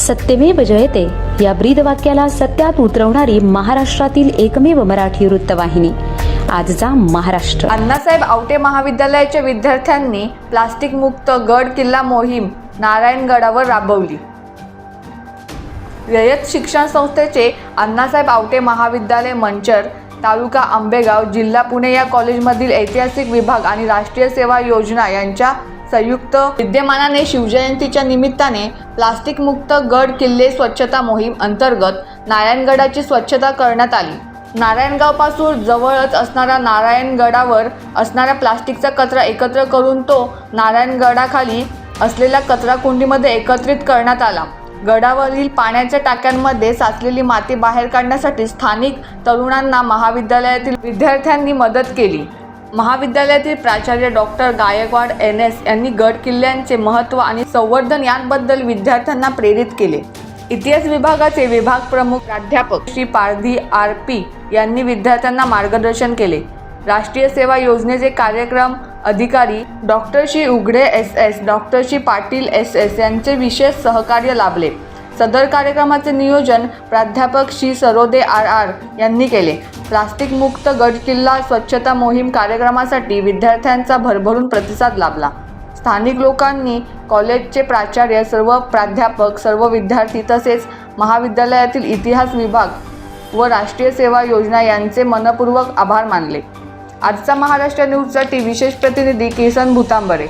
सत्यमेव जयते. या ब्रीद वाक्याला सत्यात उतरवणारी महाराष्ट्रातील एकमेव मराठी वृत्तवाहिनी. आजचा महाराष्ट्र. अण्णासाहेब आवटे महाविद्यालयाच्या विद्यार्थ्यांनी प्लास्टिक मुक्त गड किल्ला मोहीम नारायणगडावर राबवली. रयत शिक्षण संस्थेचे अण्णासाहेब आवटे महाविद्यालय मंचर तालुका आंबेगाव जिल्हा पुणे या कॉलेजमधील ऐतिहासिक विभाग आणि राष्ट्रीय सेवा योजना यांच्या संयुक्त विद्यमानाने शिवजयंतीच्या निमित्ताने प्लास्टिक मुक्त गड किल्ले स्वच्छता मोहीम अंतर्गत नारायणगडाची स्वच्छता करण्यात आली. नारायणगावपासून जवळच असणाऱ्या नारायणगडावर असणाऱ्या प्लास्टिकचा कचरा एकत्र करून तो नारायणगडाखाली असलेल्या कचराकुंडीमध्ये एकत्रित करण्यात आला. गडावरील पाण्याच्या टाक्यांमध्ये साचलेली माती बाहेर काढण्यासाठी स्थानिक तरुणांना महाविद्यालयातील विद्यार्थ्यांनी मदत केली. महाविद्यालयातील प्राचार्य डॉक्टर गायकवाड एन एस यांनी गड किल्ल्यांचे महत्त्व आणि संवर्धन यांबद्दल विद्यार्थ्यांना प्रेरित केले. इतिहास विभागाचे विभाग प्रमुख प्राध्यापक श्री पारधी आर पी यांनी विद्यार्थ्यांना मार्गदर्शन केले. राष्ट्रीय सेवा योजनेचे कार्यक्रम अधिकारी doctor Shri Ughade S S doctor Shri Patil S S यांचे विशेष सहकार्य लाभले. सदर कार्यक्रमाचे नियोजन प्राध्यापक श्री सरोदे आर आर यांनी केले. प्लास्टिक मुक्त गड किल्ला स्वच्छता मोहीम कार्यक्रमासाठी विद्यार्थ्यांचा भरभरून प्रतिसाद लाभला. स्थानिक लोकांनी कॉलेजचे प्राचार्य सर्व प्राध्यापक सर्व विद्यार्थी तसेच महाविद्यालयातील इतिहास विभाग व राष्ट्रीय सेवा योजना यांचे मनपूर्वक आभार मानले. आजचा महाराष्ट्र न्यूजसाठी विशेष प्रतिनिधी किसन भूतांबरे.